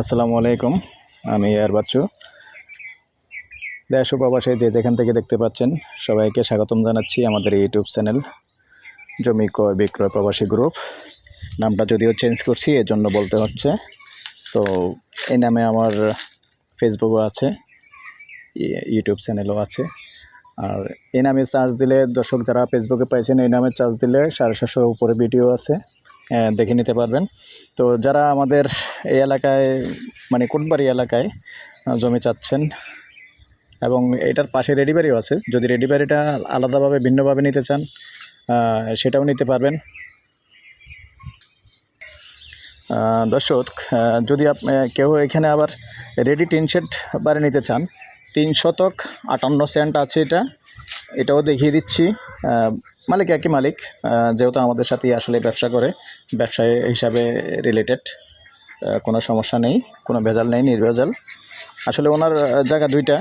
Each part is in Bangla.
আসসালামু আলাইকুম। আমি এয়ার বাচ্চু। দেশ উপবাসে যে যেখান থেকে দেখতে পাচ্ছেন, সবাইকে স্বাগতম জানাচ্ছি আমাদের ইউটিউব চ্যানেল জমি ক্রয় বিক্রয় প্রবাসী গ্রুপ। নামটা যদিও চেঞ্জ করছি এর জন্য বলতে হচ্ছে। তো এই নামে আমার ফেসবুকও আছে, ইউটিউব চ্যানেলও আছে। আর এই নামে চার্জ দিলে দর্শক যারা ফেসবুকে পাইছেন, এই নামে চার্জ দিলে সাড়ে সাতশোর উপরে ভিডিও আছে। দেখে নিতে পারবেন। তো যারা আমাদের এই এলাকায় মানে কোটবাড়ি এলাকায় জমি চাচ্ছেন এবং এটার পাশে রেডি বাড়িও আছে, যদি রেডি বাড়িটা আলাদাভাবে, ভিন্নভাবে নিতে চান সেটাও নিতে পারবেন। দর্শক যদি কেউ এখানে আবার রেডি টিন শেড বাড়ি নিতে চান, তিন শতক আটান্ন সেন্ট আছে এটা। এটাও দেখিয়ে দিচ্ছি। মালিক একই মালিক যেহেতু আমাদের সাথেই আসলে ব্যবসা করে, ব্যবসায় হিসাবে রিলেটেড কোনো সমস্যা নেই, কোনো ভেজাল নেই, নির্ভেজাল। আসলে ওনার জায়গা দুইটা,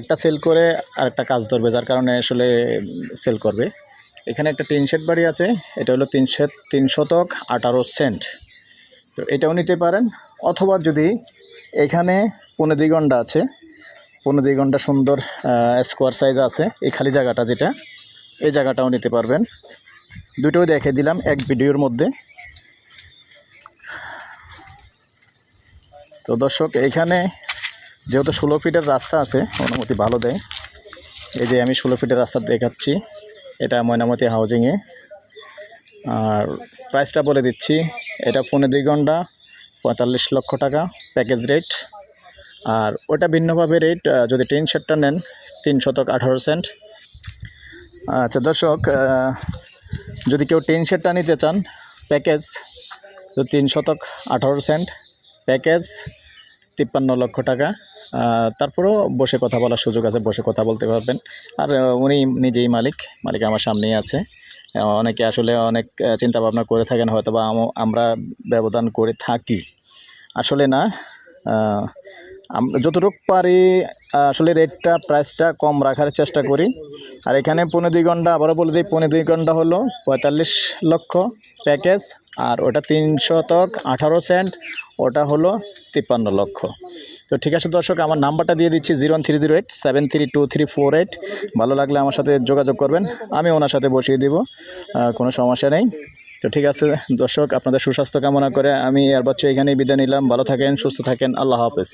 একটা সেল করে আর একটা কাজ ধরবে, যার কারণে আসলে সেল করবে। এখানে একটা টিন শেড বাড়ি আছে, এটা হলো তিন তিন শতক, আঠারো সেন্ট। তো এটাও নিতে পারেন, অথবা যদি এখানে পনেরো দুই ঘণ্টা আছে পনেরো দুই ঘণ্টা সুন্দর স্কোয়ার সাইজ আছে, এই খালি জায়গাটা যেটা এই জায়গাটাও নিতে পারবেন। দুটোই দেখে দিলাম এক ভিডিওর মধ্যে। তো দর্শক, এইখানে যেহেতু ষোলো ফিটের রাস্তা আছে অনুমতি ভালো দেয়। এই যে আমি ষোলো ফিটের রাস্তা দেখাচ্ছি, এটা ময়নামতি হাউজিংয়ে। আর প্রাইসটা বলে দিচ্ছি, এটা পনেরো দুই ঘণ্টা, পঁয়তাল্লিশ লক্ষ টাকা, প্যাকেজ রেট। আর ওটা ভিন্নভাবে রেট যদি টিন শেডটা নেন, তিন শতক আঠারো সেন্ট। আচ্ছা দর্শক যদি কেউ টিন শেডটা নিতে চান, প্যাকেজ তো তিন শতক আঠারো সেন্ট, প্যাকেজ তিপ্পান্ন লক্ষ টাকা। তারপরেও বসে কথা বলার সুযোগ আছে, বসে কথা বলতে পারবেন। আর উনি নিজেই মালিক মালিক আমার সামনেই আছে। অনেকে আসলে অনেক চিন্তা ভাবনা করে থাকেন হয়তো বা আম- আমরা ব্যবধান করে থাকি। আসলে না যতটুকু পারি আসলে রেটটা প্রাইসটা কম রাখার চেষ্টা করি। আর এখানে পনেরো দুই ঘণ্টা, আবারও বলে দিই, পনেরো দুই ঘণ্টা হলো পঁয়তাল্লিশ লক্ষ প্যাকেজ, আর ওটা তিন শতক আঠারো সেন্ট, ওটা হলো তিপ্পান্ন লক্ষ। তো ঠিক আছে দর্শক, আমার নাম্বারটা দিয়ে দিচ্ছি zero three zero eight, seven three two three four eight. ভালো লাগলে আমার সাথে যোগাযোগ করবেন, আমি ওনার সাথে বসিয়ে দিব কোনো সমস্যা নেই। তো ঠিক আছে, দর্শক, আপনাদের সুস্বাস্থ্য কামনা করে আমি আর বাচ্চা এখানেই বিদায় নিলাম। ভালো থাকেন, সুস্থ থাকেন। আল্লাহ হাফেজ।